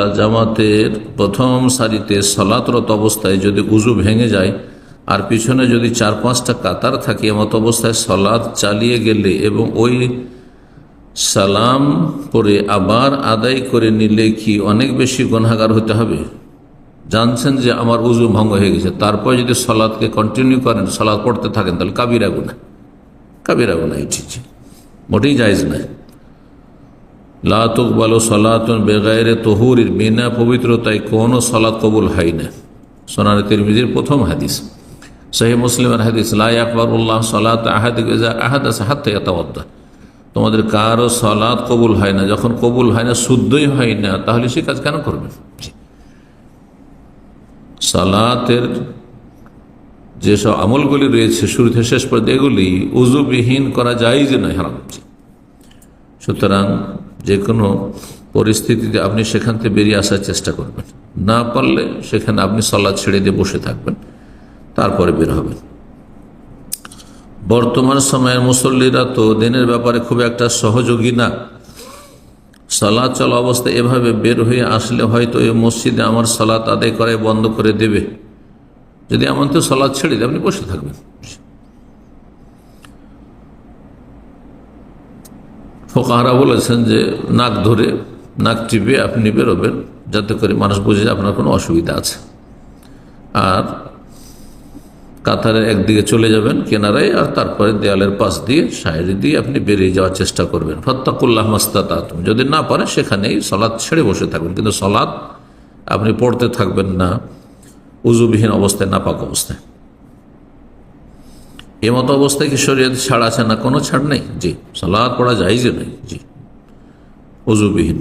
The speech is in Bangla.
সাল্লাহ জামাতের প্রথম সারিতে সলাতরত অবস্থায় যদি উজু ভেঙে যায়, আর পিছনে যদি চার পাঁচটা কাতার থাকে, এমত অবস্থায় সলাদ চালিয়ে গেলে এবং ওই সালাম পরে আবার আদায় করে নিলে কি অনেক বেশি গণাগার হতে হবে? জানছেন যে আমার উজু ভঙ্গ হয়ে গেছে, তারপর যদি সলাদকে কন্টিনিউ করেন সলাদ পড়তে থাকেন, তাহলে কাবিরা গুনা কাবিরা গুনা এটি মোটেই জায়জ নাই লাতুক বালো সলাতন বেগায়রে তহুরির বিনা পবিত্রতায় কোনো সলাৎ কবুল হয় না। সোনার তিরমিজির প্রথম হাদিস। সহি মুসলিমের হাদিস লাই আকবর উল্লাহ সলাত আহাদ আহাদ হাত তাওয়াদ্দা তোমাদের কারও সলাৎ কবুল হয় না, যখন কবুল হয় না, শুদ্ধই হয় না, তাহলে সে কাজ কেন করবে? সালাতের যেসব আমলগুলি রয়েছে শুরু থেকে শেষ পর্যন্ত এগুলি উজুবিহীন করা যায় যে নয়, হারাম। সুতরাং যে কোনো পরিস্থিতিতে আপনি সেখান থেকে বেরিয়ে আসার চেষ্টা করবেন। না পারলে সেখানে আপনি সলাদ ছেড়ে দিয়ে বসে থাকবেন, তারপরে বের হবেন। বর্তমান সময়ের মুসল্লিরা তো দিনের ব্যাপারে খুব একটা সহযোগী না। সালাদ চলা অবস্থায় এভাবে বের হয়ে আসলে হয়তো এই মসজিদে আমার সালাত আদায় করে বন্ধ করে দেবে। যদি এমন তো সলাদ ছেড়ে দিয়ে আপনি বসে থাকবেন। ফোকাহারা বলেছেন যে নাক ধরে নাক টিপে আপনি বেরোবেন, যাতে করে মানুষ বুঝে আপনার কোনো অসুবিধা আছে। আর কাতারের একদিকে চলে যাবেন কেনারায়, আর তারপরে দেয়ালের পাশ দিয়ে, সাইডে দিয়ে আপনি বেরিয়ে যাওয়ার চেষ্টা করবেন। ফত্তাকুল্লাহ মাস্তাত যদি না পারেন, সেখানেই সলাদ ছেড়ে বসে থাকবেন। কিন্তু সলাদ আপনি পড়তে থাকবেন না, উজুবিহীন অবস্থায়, নাপাক অবস্থায়। এমত অবস্থায় কি শরীয়ত ছাড় আছে না? কোনো ছাড় নেই? জি সালাদ পড়া যায় যে নেই। জি উজুবিহীন